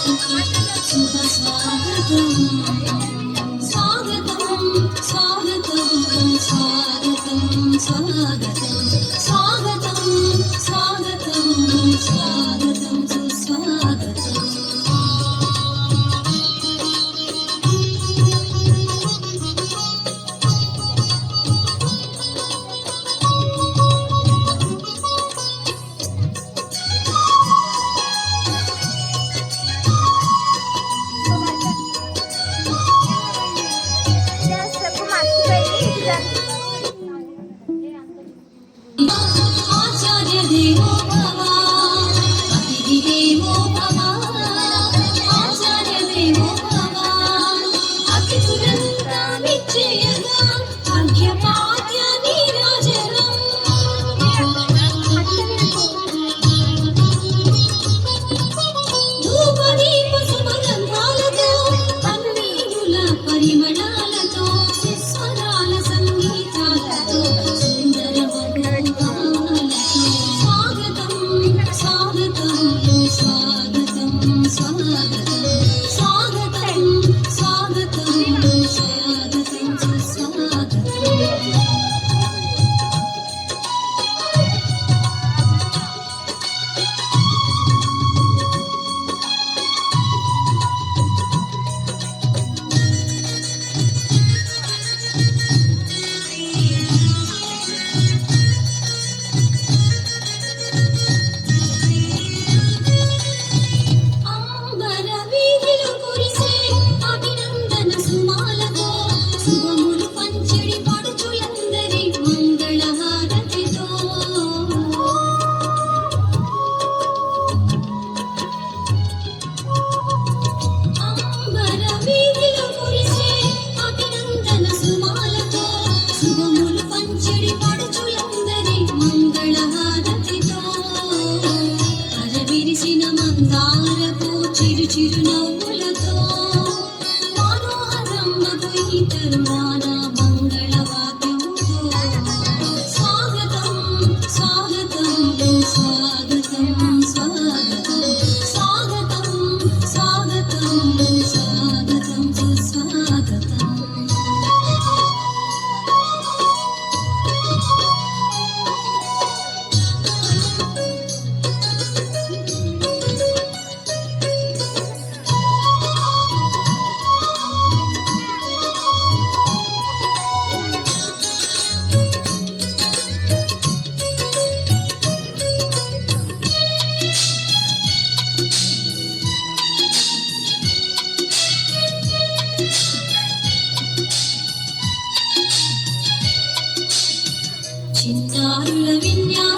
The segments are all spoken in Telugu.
Thank you. যদি Só అందారపు చిరు చిరు నవ్వులతో Cinta 野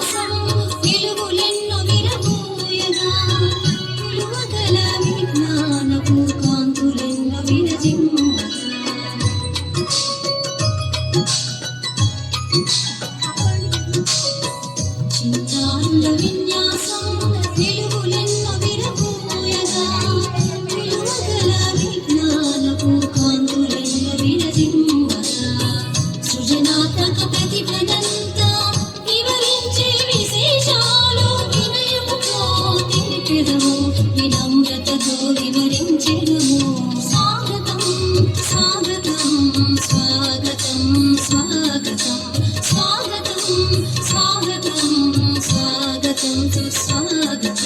వివరించెదము స్వాగతం స్వాగతం స్వాగతం స్వాగతం. స్వాగతం స్వాగతం స్వాగతం సుస్వాగతం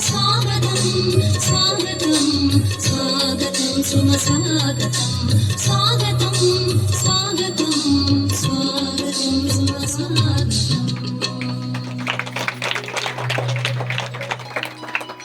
స్వాగతం. స్వాగతం స్వాగతం సుమస్వాగతం